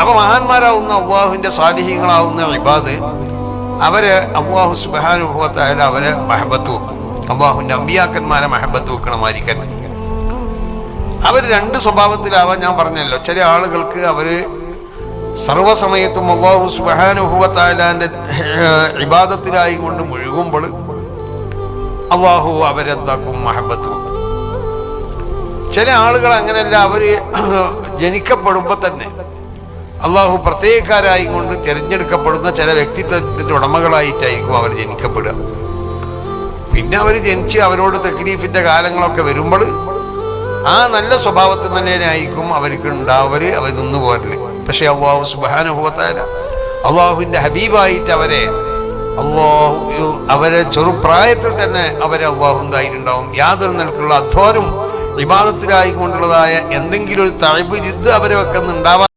അപ്പൊ മഹാന്മാരാവുന്ന അള്ളാഹുവിന്റെ സാലിഹ്യങ്ങളാവുന്ന ഇബാദ് അവർ അള്ളാഹു സുബാനുഭവത്തായാലും അവരെ മഹബത്ത് വെക്കും. അള്ളാഹുവിന്റെ അമ്പിയാക്കന്മാരെ മഹബത്ത് വെക്കണമായിരിക്കാൻ. അവർ രണ്ട് സ്വഭാവത്തിലാവാൻ ഞാൻ പറഞ്ഞല്ലോ. ചില ആളുകൾക്ക് അവർ സർവസമയത്തും അള്ളാഹു സുബാനുഭവത്തായാലെ ഇബാദത്തിലായി കൊണ്ട് മുഴുകുമ്പോൾ അള്ളാഹു അവരെന്താക്കും? മഹബത്ത് വെക്കും. ചില ആളുകൾ അങ്ങനെയല്ല. അവർ ജനിക്കപ്പെടുമ്പോൾ തന്നെ അള്ളാഹു പ്രത്യേകക്കാരായി കൊണ്ട് തിരഞ്ഞെടുക്കപ്പെടുന്ന ചില വ്യക്തിത്വത്തിന്റെ ഉടമകളായിട്ടായിരിക്കും അവർ ജനിക്കപ്പെടുക. പിന്നെ അവർ ജനിച്ച് അവരോട് തെക്ലീഫിന്റെ കാലങ്ങളൊക്കെ വരുമ്പോൾ ആ നല്ല സ്വഭാവത്തിൽ തന്നെ ആയിരിക്കും അവർക്ക് ഉണ്ടാവര് അവർ നിന്ന് പോരൽ. പക്ഷെ അള്ളാഹു സുബാനുഭവത്താല അള്ളാഹുവിന്റെ ഹബീബായിട്ട് അവരെ അള്ളാഹു അവരെ ചെറുപ്രായത്തിൽ തന്നെ അവരെ അള്ളാഹു ഉണ്ടായിട്ടുണ്ടാവും യാതൊരു നിലക്കുള്ള അധ്വാനം വിവാദത്തിലായിക്കൊണ്ടുള്ളതായ എന്തെങ്കിലും ഒരു തഴബ് ജിദ് അവരെ വെക്കുന്നുണ്ടാവാൻ